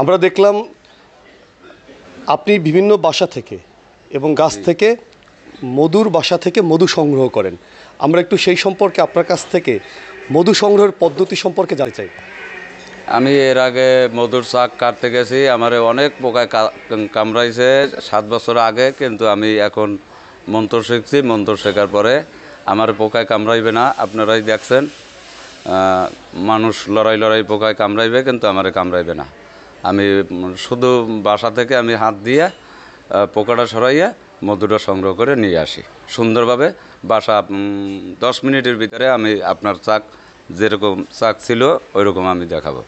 আমরা দেখলাম আপনি বিভিন্ন বাসা থেকে এবং গাছ থেকে মধুর বাসা থেকে মধু সংগ্রহ করেন। আমরা একটু সেই সম্পর্কে আপনার কাছ থেকে মধু সংগ্রহের পদ্ধতি সম্পর্কে জানতে চাই। আমি এর আগে মধুর শাক কাটতে গেছি আমার অনেক পোকায় কামড়াইছে সাত বছর আগে কিন্তু আমি এখন মন্ত্র শিখছি মন্ত্র শেখার পরে আমার পোকায় কামড়াইবে না আপনারাই দেখছেন। মানুষ লড়াই লড়াই পোকায় কামড়াইবে কিন্তু আমারে কামড়াইবে না। আমি শুধু বাসা থেকে আমি হাত দিয়ে পোকাটা সরাইয়া মধুটা সংগ্রহ করে নিয়ে আসি। সুন্দরভাবে বাসা দশ মিনিটের ভিতরে আমি আপনার চাক, যেরকম চাক ছিল, ওইরকম আমি দেখাবো।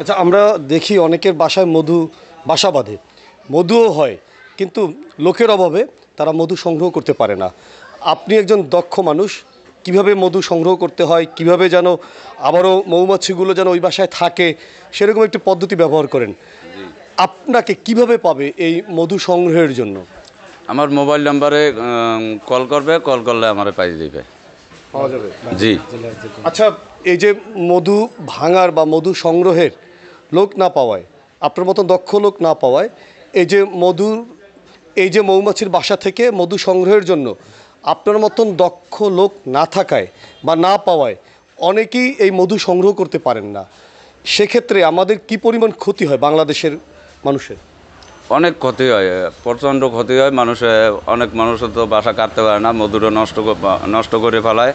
আচ্ছা আমরা দেখি অনেকের বাসায় মধু বাসা বাঁধে। মধুও হয়, কিন্তু লোকের অভাবে তারা মধু সংগ্রহ করতে পারে না। আপনি একজন দক্ষ মানুষ কীভাবে মধু সংগ্রহ করতে হয় কীভাবে যেন আবারও মৌমাছিগুলো যেন ওই বাসায় থাকে সেরকম একটি পদ্ধতি ব্যবহার করেন। আপনাকে কীভাবে পাবে এই মধু সংগ্রহের জন্য? আমার মোবাইল নাম্বারে কল করবে কল করলে আমারে পাই দিবে। পাওয়া যাবে। জি। আচ্ছা এই যে মধু ভাঙার বা মধু সংগ্রহের লোক না পাওয়ায় আপনার মতন দক্ষ লোক না পাওয়ায় এই যে মধুর এই যে মৌমাছির বাসা থেকে মধু সংগ্রহের জন্য আপনার মতন দক্ষ লোক না থাকায় বা না পাওয়ায় অনেকেই এই মধু সংগ্রহ করতে পারেন না। সেক্ষেত্রে আমাদের কি পরিমাণ ক্ষতি হয় বাংলাদেশের মানুষের? অনেক ক্ষতি হয়, প্রচণ্ড ক্ষতি হয়। মানুষে, অনেক মানুষের তো বাসা কাটতে পারে না, মধুটা নষ্ট নষ্ট করে ফেলায়।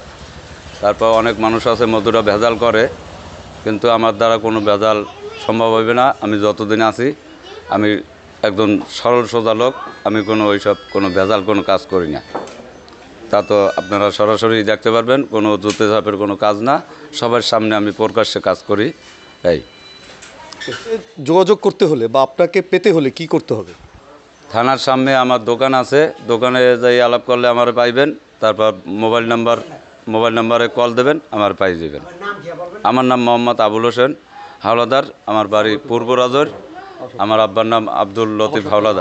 তারপর অনেক মানুষ আছে, মধুটা ভেজাল করে। কিন্তু আমার দ্বারা কোনো ভেজাল সম্ভব হবে না। আমি যতদিন আছি, আমি একজন সরল সোজা লোক। আমি কোনো ওইসব, কোনো ভেজাল কোনো কাজ করি না। তা তো আপনারা সরাসরি দেখতে পারবেন কোনো জুতে ঝাপের কোনো কাজ না। সবার সামনে আমি প্রকাশ্যে কাজ করি। এই। যোগাযোগ করতে হলে বা আপনাকে পেতে হলে কি করতে হবে? থানার সামনে আমার দোকান আছে দোকানে যাই আলাপ করলে আমার পাইবেন তারপর মোবাইল নাম্বার মোবাইল নাম্বারে কল দেবেন আমার পাই যাবেন। আমার নাম মোহাম্মদ আবুল হোসেন হাওলাদার আমার বাড়ি পূর্ব রাজর আমার আব্বার নাম আব্দুল লতিফ হাওলাদার।